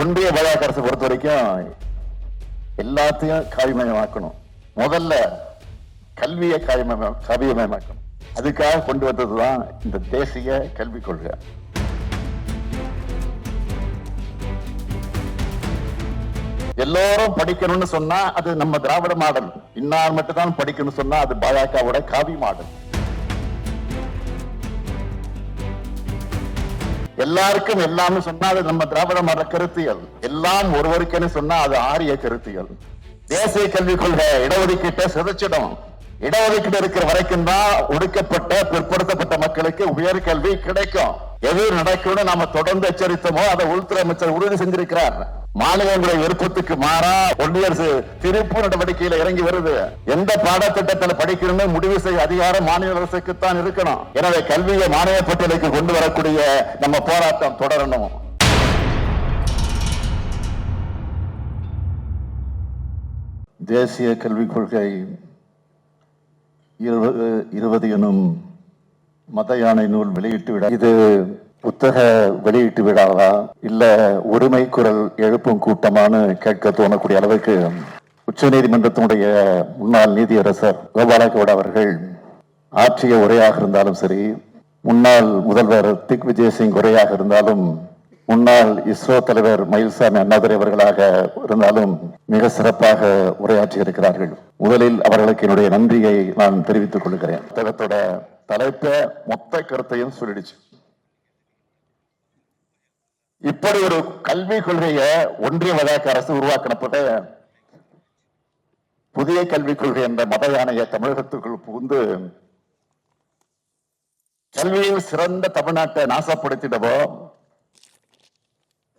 ஒன்றிய பாஜக அரசு பொறுத்த வரைக்கும் எல்லாத்தையும் காவிமயமாக்கணும் முதல்ல கல்வியை காவியமய காவியமயமாக்கணும். அதுக்காக கொண்டு வந்ததுதான் இந்த தேசிய கல்விக் கொள்கை. எல்லோரும் படிக்கணும்னு சொன்னா அது நம்ம திராவிட மாடல். இன்னார் மட்டும் தான் படிக்கணும்னு சொன்னா அது பாஜகவோட காவி மாடல். எல்லாருக்கும் எல்லாமே சொன்னா அது நம்ம திராவிட மத கருத்தியல். எல்லாம் ஒருவருக்குன்னு சொன்னா அது ஆரிய கருத்தியல். தேசிய கல்விக் கொள்கை இடஒதுக்கீட்டை சிதைச்சிடும். இடஒதுக்கீடு இருக்கிற வரைக்கும் தான் ஒடுக்கப்பட்ட பிற்படுத்தப்பட்ட மக்களுக்கு உயர்கல்வி கிடைக்கும். எது நடக்கும்னு நாம தொடர்ந்து எச்சரித்தோமோ அதை உள்துறை அமைச்சர் உறுதி செஞ்சிருக்கிறார். மாநிலங்களுடைய விருப்பத்துக்கு மாறா ஒன்றிய அரசு திருப்பு நடவடிக்கையில இறங்கி வருது. எந்த பாடத்திட்டத்தில் படிக்கணும்னு முடிவு செய்ய அதிகாரம் மாநில அரசுக்கு தான் இருக்கணும். எனவே கல்வியை மாநில பட்டியலுக்கு கொண்டு வரக்கூடிய நம்ம போராட்டம் தொடரணும். தேசிய கல்விக் கொள்கை இருபது இருபது எனும் மத யானை நூல் வெளியிட்டு விட இது புத்தக வெளியீட்டு விழாவா? இல்ல ஒருமை குரல் எழுப்பும் கூட்டமானு கேட்க தோணக்கூடிய அளவுக்கு உச்ச நீதிமன்றத்தினுடைய முன்னாள் நீதியரசர் கோபாலகவுட் அவர்கள் ஆற்றிய உரையாக இருந்தாலும் சரி முன்னாள் முதல்வர் திக் விஜயசிங் உரையாக இருந்தாலும் முன்னாள் இஸ்ரோ தலைவர் மயில்சாமி அண்ணாதுரை அவர்களாக இருந்தாலும் மிக சிறப்பாக உரையாற்றி இருக்கிறார்கள். முதலில் அவர்களுக்கு என்னுடைய நன்றியை நான் தெரிவித்துக் கொள்கிறேன். புத்தகத்தோட தலைப்ப மொத்த கருத்தையும் சொல்லிடுச்சு. இப்படி ஒரு கல்வி கொள்கையை ஒன்றிய வழக்க அரசு உருவாக்கினப்பட்ட புதிய கல்விக் கொள்கை என்ற மத யானையை தமிழகத்துக்குள் புகுந்து கல்வியில் சிறந்த தமிழ்நாட்டை நாசப்படுத்திடவோ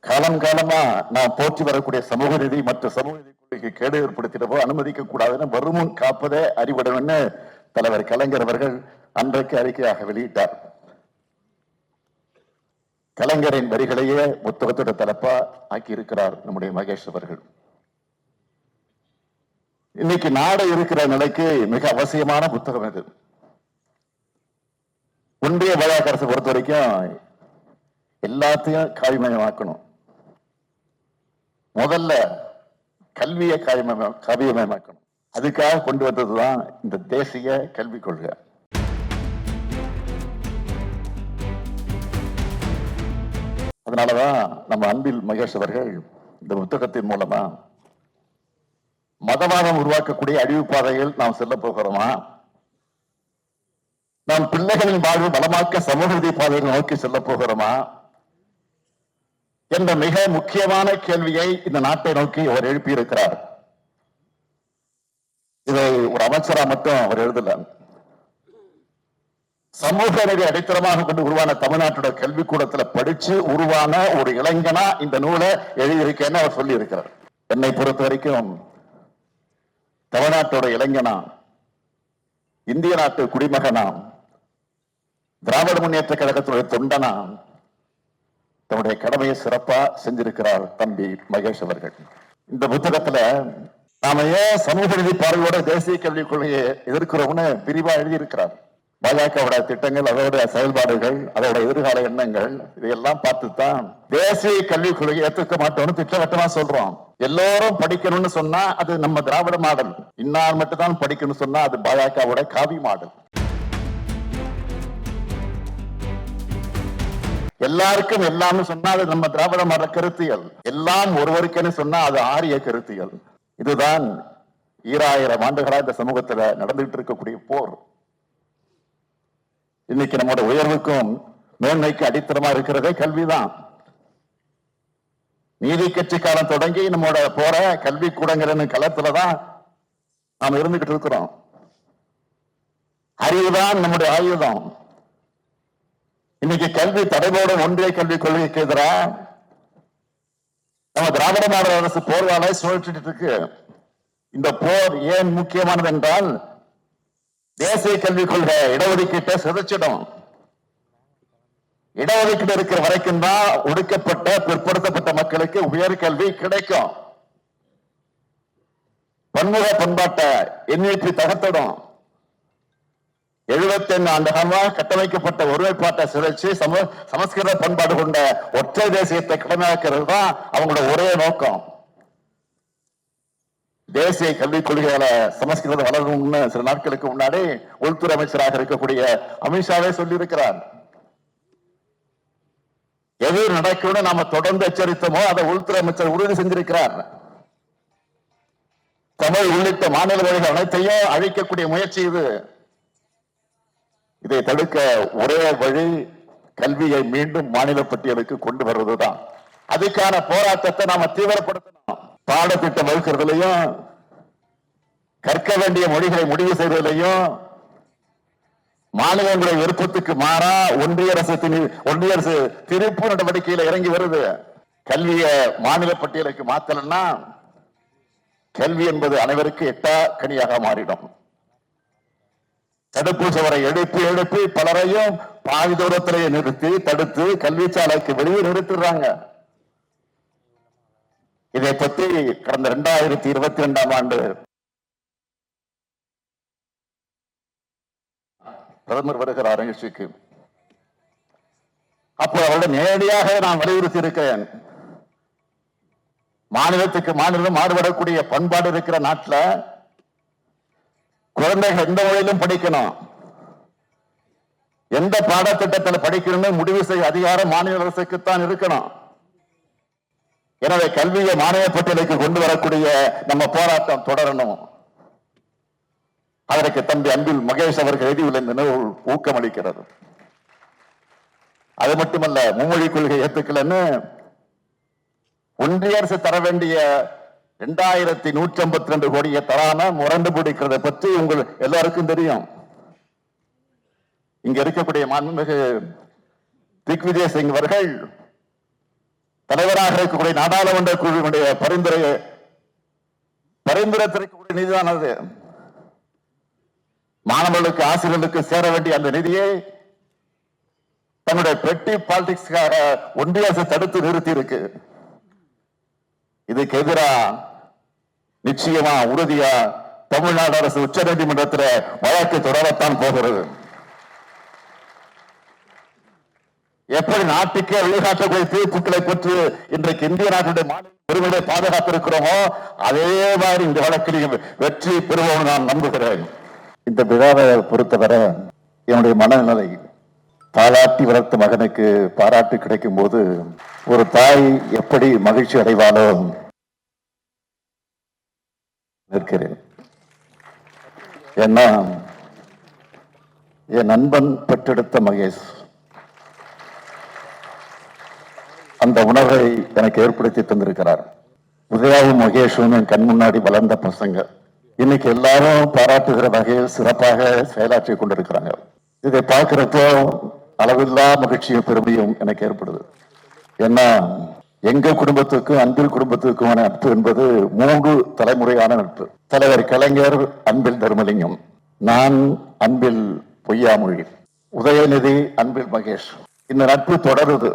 காலம் காலமா நாம் போற்றி வரக்கூடிய சமூக நிதி மற்றும் சமூக நிதி கொள்கைக்கு கேடு ஏற்படுத்திடவோ அனுமதிக்க கூடாதுன்னு வருமுன் காப்பதே அறிவிடம்னு தலைவர் கலைஞர் அவர்கள் அன்றைக்கு அறிக்கையாக வெளியிட்டார். கலைஞரின் வரிகளையே புத்தகத்தோட தலைப்பா ஆக்கி இருக்கிறார் நம்முடைய மகேஷ் அவர்கள். இன்னைக்கு நாடு இருக்கிற நிலைக்கு மிக அவசியமான புத்தகம் இது. ஒன்றிய பாஜக அரசு பொறுத்த வரைக்கும் எல்லாத்தையும் காவிமயமாக்கணும் முதல்ல கல்வியை காவியமய காவியமயமாக்கணும். அதுக்காக கொண்டு வந்ததுதான் இந்த தேசிய கல்விக் கொள்கை. அதனாலதான் நம்ம அன்பில் மகேஷ் அவர்கள் இந்த புத்தகத்தின் மூலமா மதவாதம் உருவாக்கக்கூடிய அழிவு பாதையில் நாம் செல்ல போகிறோமா? நாம் பிள்ளைகளின் வாழ்வு பலமாக்க சமூக பாதையில் நோக்கி செல்ல போகிறோமா? என்ற மிக முக்கியமான கேள்வியை இந்த நாட்டை நோக்கி அவர் எழுப்பியிருக்கிறார். இதை ஒரு அமைச்சரா மட்டும் அவர் எழுதல. சமூக நீதி அடித்தளமாக கொண்டு உருவான தமிழ்நாட்டோட கல்விக்கூடத்துல படிச்சு உருவான ஒரு இளைஞனா இந்த நூலை எழுதியிருக்கேன்னு அவர் சொல்லி இருக்கிறார் என்னை பொறுத்த வரைக்கும் தமிழ்நாட்டோட இளைஞனா இந்திய நாட்டு குடிமகனா திராவிட முன்னேற்ற கழகத்துடைய தொண்டனா தன்னுடைய கடமையை சிறப்பா செஞ்சிருக்கிறார் தம்பி மகேஷ் அவர்கள். இந்த புத்தகத்துல நாம ஏன் சமூக நீதி பார்வையோட தேசிய கல்விக் கொள்கையை எதிர்க்கிறோம்னு விரிவா எழுதியிருக்கிறார். பாஜகவோட திட்டங்கள் அதோட செயல்பாடுகள் அதோட எதிர்கால எண்ணங்கள் இதையெல்லாம் பார்த்துதான் தேசிய கல்விக் கொள்கையை ஏற்றுக்க மாட்டோம்னு திட்டவட்டமா சொல்றோம். எல்லோரும் படிக்கணும்னு சொன்னா அது நம்ம திராவிட மாடல். இன்னார் மட்டும் தான் படிக்கணும்னு சொன்னா அது பாஜகவோட காவி மாடல். எல்லாருக்கும் எல்லாம்னு சொன்னா அது நம்ம திராவிட மாடல் கருத்தியல். எல்லாம் ஒருவருக்குன்னு சொன்னா அது ஆரிய கருத்தியல். இதுதான் ஈராயிரம் ஆண்டுகளா இந்த சமூகத்துல நடந்துகிட்டு இருக்கக்கூடிய போர். இன்னைக்கு நம்மோட உயர்வுக்கும் மேன்மைக்கு அடித்தளமா இருக்கிறதே கல்விதான். நீதி கட்சி காலம் தொடங்கி நம்மோட போற கல்வி கூடங்கிற களத்துலதான் நாம் இருந்துகிட்டு இருக்கிறோம். அறிவுதான் நம்முடைய ஆயுதம். இன்னைக்கு கல்வி தடைபோட ஒன்றிய கல்விக் கொள்கைக்கு எதிராக நம்ம திராவிட மாடல் அரசு போர்வாலை சுழற்றிட்டு இருக்கு. இந்த போர் ஏன் முக்கியமானது என்றால் தேசிய கல்விக் கொள்கை இடஒதுக்கீட்டை சிதைச்சிடும். இடஒதுக்கீடு இருக்கிற வரைக்கும் தான் ஒடுக்கப்பட்ட பிற்படுத்தப்பட்ட மக்களுக்கு உயர் கல்வி கிடைக்கும். பன்முக பண்பாட்டை எண்ணிட்டு தகர்த்திடும். எழுபத்தி ஆண்டு காலமாக கட்டமைக்கப்பட்ட ஒருமைப்பாட்டை சிதைச்சு சம சமஸ்கிருத பண்பாடு கொண்ட ஒற்றை தேசியத்தை கடமையாக்கிறது தான் அவங்களோட ஒரே நோக்கம். தேசிய கல்விக் கொள்கையால சமஸ்கிருதம் வளரணும்னு சில நாட்களுக்கு முன்னாடி உள்துறை அமைச்சராக இருக்கக்கூடிய அமித்ஷாவே சொல்லியிருக்கிறார். எது நடக்கும்னு நாம தொடர்ந்து எச்சரித்தோமோ அதை உள்துறை அமைச்சர் உறுதி செஞ்சிருக்கிறார். தமிழ் உள்ளிட்ட மாநில மொழிகள் அனைத்தையும் அழிக்கக்கூடிய முயற்சி இது. இதை தடுக்க ஒரே வழி கல்வியை மீண்டும் மாநில பட்டியலுக்கு கொண்டு வருவதுதான். அதுக்கான போராட்டத்தை நாம தீவிரப்படுத்தணும். பாடத்திட்டம் வகுக்கிறதுலையும் கற்க வேண்டிய மொழிகளை முடிவு செய்வதையும் மாநிலங்களுடைய விருப்பத்துக்கு மாறா ஒன்றிய அரசு ஒன்றிய அரசு திருப்பு நடவடிக்கையில இறங்கி வருது. கல்வியை மாநில பட்டியலுக்கு மாத்தலன்னா கல்வி என்பது அனைவருக்கு எட்டா கனியாக மாறிடும். தடுப்பு சுவரை எழுப்பி எழுப்பி பலரையும் பாதி தூரத்திலேயே நிறுத்தி தடுத்து கல்வி சாலைக்கு வெளியே நிறுத்திடுறாங்க. இதை பத்தி கடந்த இரண்டாயிரத்தி இருபத்தி ரெண்டாம் ஆண்டு பிரதமர் வருகிறார் நிகழ்ச்சிக்கு. அப்போ அவரோட நேரடியாக நான் வலியுறுத்தி இருக்கிறேன் மாநிலத்துக்கு மாநிலம் மாறுபடக்கூடிய பண்பாடு இருக்கிற நாட்டில் குழந்தைகள் எந்த மொழியிலும் படிக்கணும். எந்த பாடத்திட்டத்தில் படிக்கணும்னு முடிவு செய்ய அதிகாரம் மாநில அரசுக்குத்தான் இருக்கணும். எனவே கல்வியை மாநில பட்டியலுக்கு கொண்டு வரக்கூடிய நம்ம போராட்டம் தொடரணும். அதற்கு தம்பி அன்பில் மகேஷ் அவர்கள் எழுதியுள்ள இந்த நூல் ஊக்கமளிக்கிறது. அது மட்டுமல்ல மும்மொழி கொள்கை ஏத்துக்கலன்னு ஒன்றிய அரசு தர வேண்டிய இரண்டாயிரத்தி நூற்றி ஐம்பத்தி ரெண்டு கோடியை தராம முரண்டு பிடிக்கிறத பற்றி உங்கள் எல்லாருக்கும் தெரியும். இங்க இருக்கக்கூடிய மாண்புமிகு திக்விஜய் சிங் அவர்கள் தலைவராக இருக்கக்கூடிய நாடாளுமன்ற குழுவினுடைய பரிந்துரை பரிந்துரைத்திருக்கக்கூடிய நிதிதான் அது. மாணவர்களுக்கு ஆசிரியர்களுக்கு சேர வேண்டிய அந்த நிதியை தன்னுடைய பெட்டி பாலிடிக்ஸ்க்காக ஒன்றிய அரசு தடுத்து நிறுத்தி இருக்கு இதுக்கு எதிரா நிச்சயமா உறுதியா தமிழ்நாடு அரசு உச்ச நீதிமன்றத்தில் வழக்கு தொடரத்தான் போகிறது. எப்படி நாட்டுக்கே வழிகாட்டக்கூடிய தீர்ப்புகளை பெற்று இன்றைக்கு இந்திய நாட்டுடைய மாநில பாதுகாத்திருக்கிறோமோ அதே மாதிரி இந்த வழக்கில் வெற்றி பெறுவோம் நான் நம்புகிறேன். இந்த விழாவை பொறுத்தவரை என்னுடைய மனநிலை தாளாட்டி வளர்த்த மகனுக்கு பாராட்டு கிடைக்கும் போது ஒரு தாய் எப்படி மகிழ்ச்சி அடைவாளோ நிற்கிறேன். ஏன்னா என் நண்பன் பெற்றெடுத்த மகேஷ் அந்த உணர்வை எனக்கு ஏற்படுத்தி தந்திருக்கிறார். உதயாவும் மகேஷும் என் கண் முன்னாடி வளர்ந்த பசங்க. இன்னைக்கு எல்லாரும் பாராட்டுகிற வகையில் சிறப்பாக செயலாற்றி கொண்டிருக்கிறாங்க இதை பார்க்கிறப்போ அளவில்லா மகிழ்ச்சியும் பெருமையும் எனக்கு ஏற்படுது. ஏன்னா எங்க குடும்பத்துக்கும் அன்பில் குடும்பத்துக்குமான நட்பு என்பது மூன்று தலைமுறையான நட்பு. தலைவர் கலைஞர் அன்பில் தர்மலிங்கம். நான் அன்பில் பொய்யாமொழி. உதயநிதி அன்பில் மகேஷ். இந்த நட்பு தொடருது.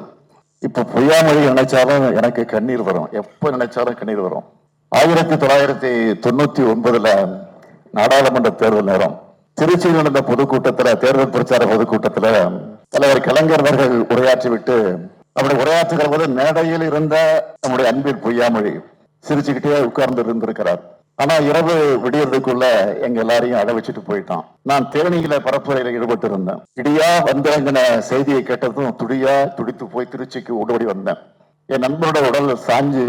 இப்ப பொய்யாமொழி நினைச்சாலும் எனக்கு கண்ணீர் வரும். எப்ப நினைச்சாலும் கண்ணீர் வரும். ஆயிரத்தி தொள்ளாயிரத்தி தொண்ணூத்தி ஒன்பதுல நாடாளுமன்ற தேர்தல் நேரம். திருச்சியில் நடந்த பொதுக்கூட்டத்துல தேர்தல் பிரச்சார பொதுக்கூட்டத்துல தலைவர் கலைஞர் அவர்கள் உரையாற்றிவிட்டு அப்படி உரையாற்றுகிற போது மேடையில் இருந்த நம்முடைய அன்பில் பொய்யாமொழி சிரிச்சுக்கிட்டே உட்கார்ந்து இருந்திருக்கிறார். ஆனா இரவு விடியறதுக்குள்ள எங்க எல்லாரையும் அட வச்சுட்டு போயிட்டான். நான் தேனியில பரப்புரையில ஈடுபட்டு இருந்தேன் இடியா வந்திறங்கின செய்தியை கேட்டதும் துடியா துடித்து போய் திருச்சிக்கு ஓடோடி வந்தேன். என் நண்பனோட உடல் சாஞ்சு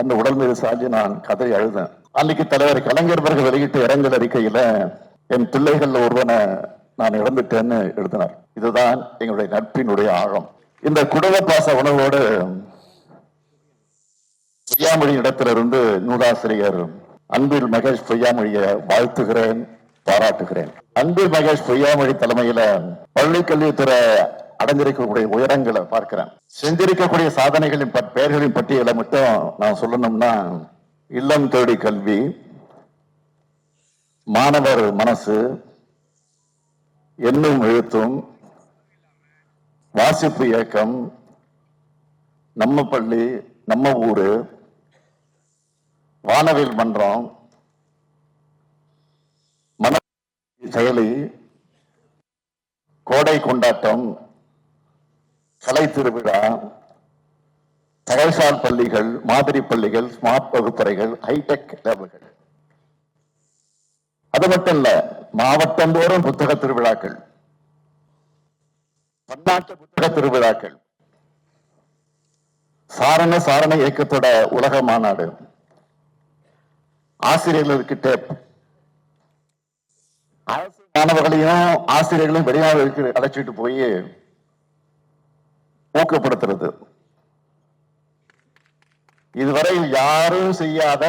அந்த உடல் மீது சாஞ்சி நான் கதை அழுதேன். அன்னைக்கு தலைவர் கலைஞர் பிறகு வெளியிட்ட இரங்கல் அறிக்கையில என் பிள்ளைகள் ஒருவனை நான் இழந்துட்டேன்னு எழுதினார். இதுதான் எங்களுடைய நட்பினுடைய ஆழம். இந்த குடும்ப பாச உணவோடு பொய்யாமொழி இடத்திலிருந்து நூலாசிரியர் அன்பில் மகேஷ் பொய்யாமொழியை வாழ்த்துகிறேன் பாராட்டுகிறேன். அன்பில் மகேஷ் பொய்யாமொழி தலைமையில பள்ளி கல்வித்துறை அடைஞ்சிருக்கக்கூடிய உயரங்களை பார்க்கிறேன். செஞ்சிருக்கக்கூடிய சாதனைகளின் பெயர்களின் பட்டியலை மட்டும் நான் சொல்லணும்னா இல்லம் தேடி கல்வி மாணவர் மனசு எண்ணும் எழுத்தும் வாசிப்பு இயக்கம் நம்ம பள்ளி நம்ம ஊரு வானவில் மன்றம் மன செயலி கோடை கொண்டாட்டம் கலை திருவிழா தகவல்சார் பள்ளிகள் மாதிரி பள்ளிகள் ஸ்மார்ட் வகுப்பறைகள் ஹைடெக் லேபுகள் அது மட்டும் இல்ல மாவட்டந்தோறும் புத்தக திருவிழாக்கள் பன்னாட்டு புத்தக திருவிழாக்கள். சாரண சாரண இயக்கத்தோட உலக மாநாடு. ஆசிரியர்களுக்கிட்ட அரசு மாணவர்களையும் ஆசிரியர்களையும் வெளிநாடுகளுக்கு அழைச்சிட்டு போய் ஊக்கப்படுத்துறது. இதுவரை யாரும் செய்யாத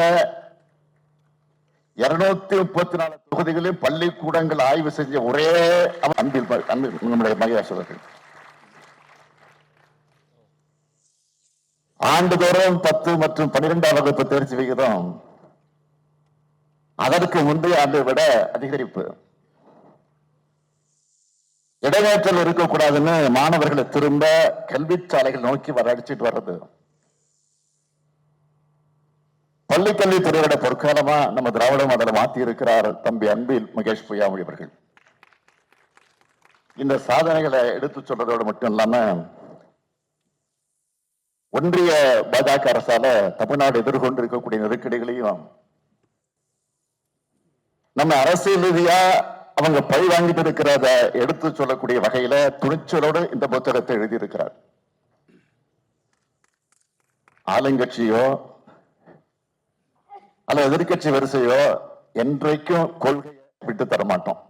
இருநூத்தி முப்பத்தி நாலு தொகுதிகளில் பள்ளிக்கூடங்கள் ஆய்வு செஞ்ச ஒரே அவர் அன்பில் அன்பில் நம்முடைய மகேஷ் அவர்கள். ஆண்டுதோறும் பத்து மற்றும் பன்னிரெண்டாம் வகுப்பு தேர்ச்சி விகிதம். அதற்கு முந்தைய ஆண்டை விட அதிகரிப்பு. இடைவேற்றல் இருக்கக்கூடாதுன்னு மாணவர்களை திரும்ப கல்விச்சாலைகள் நோக்கி வர அடிச்சிட்டு வர்றது பள்ளிக்கல்வித்துறையோட பொற்காலமா நம்ம திராவிட மாடல மாத்தி இருக்கிறார் தம்பி அன்பில் மகேஷ் பொய்யாமொழி அவர்கள். இந்த சாதனைகளை எடுத்து சொல்றதோடு மட்டும் இல்லாம ஒன்றிய பாஜக அரசால தமிழ்நாடு எதிர்கொண்டு இருக்கக்கூடிய நெருக்கடிகளையும் நம்ம அரசியல் ரீதியா அவங்க பழி வாங்கிட்டு இருக்கிறத எடுத்து சொல்லக்கூடிய வகையில துணிச்சலோடு இந்த புத்தகத்தை எழுதியிருக்கிறார். ஆளுங்கட்சியோ அல்ல எதிர்கட்சி வரிசையோ என்றைக்கும் கொள்கையை விட்டு தர மாட்டோம்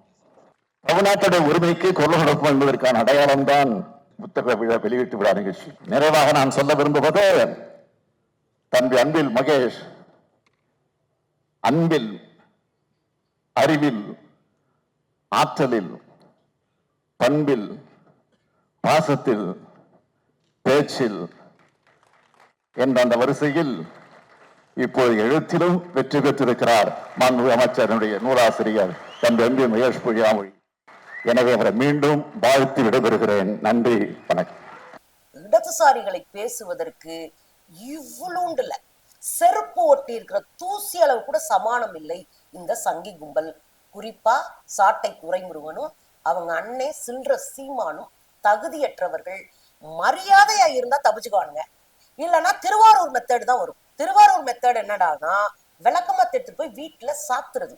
தமிழ்நாட்டுடைய உரிமைக்கு கொள்ள கொடுப்போம் என்பதற்கான அடையாளம் தான் புத்தக விழா வெளியீட்டு விழா நிகழ்ச்சி. நிறைவாக நான் சொல்ல விரும்புவது தம்பி அன்பில் மகேஷ் அன்பில் அறிவில் ஆற்றலில் பண்பில் பாசத்தில் பேச்சில் என்ற அந்த வரிசையில் இப்போது எழுத்திலும் வெற்றி பெற்றிருக்கிறார் மாண்பு அமைச்சரனுடைய நூலாசிரியர் தம்பி எம்பி மகேஷ் பொய்யாமொழி எனவே அவரை மீண்டும் வாழ்த்து விடைபெறுகிறேன். நன்றி வணக்கம். இடதுசாரிகளை பேசுவதற்கு இவ்வளோண்டுல செருப்பு ஒட்டி இருக்கிற தூசி அளவு கூட சமானம் இல்லை. இந்த சங்கி கும்பல் குறிப்பா சாட்டை துரைமுருகனும் அவங்க அண்ணே சில்ற சீமானும் தகுதியற்றவர்கள். மரியாதையா இருந்தா தப்பிச்சுக்குவானுங்க. இல்லைன்னா திருவாரூர் மெத்தேடு தான் வரும். திருவாரூர் மெத்தேடு என்னடானா விளக்கமா எடுத்துட்டு போய் வீட்டுல சாத்துறது.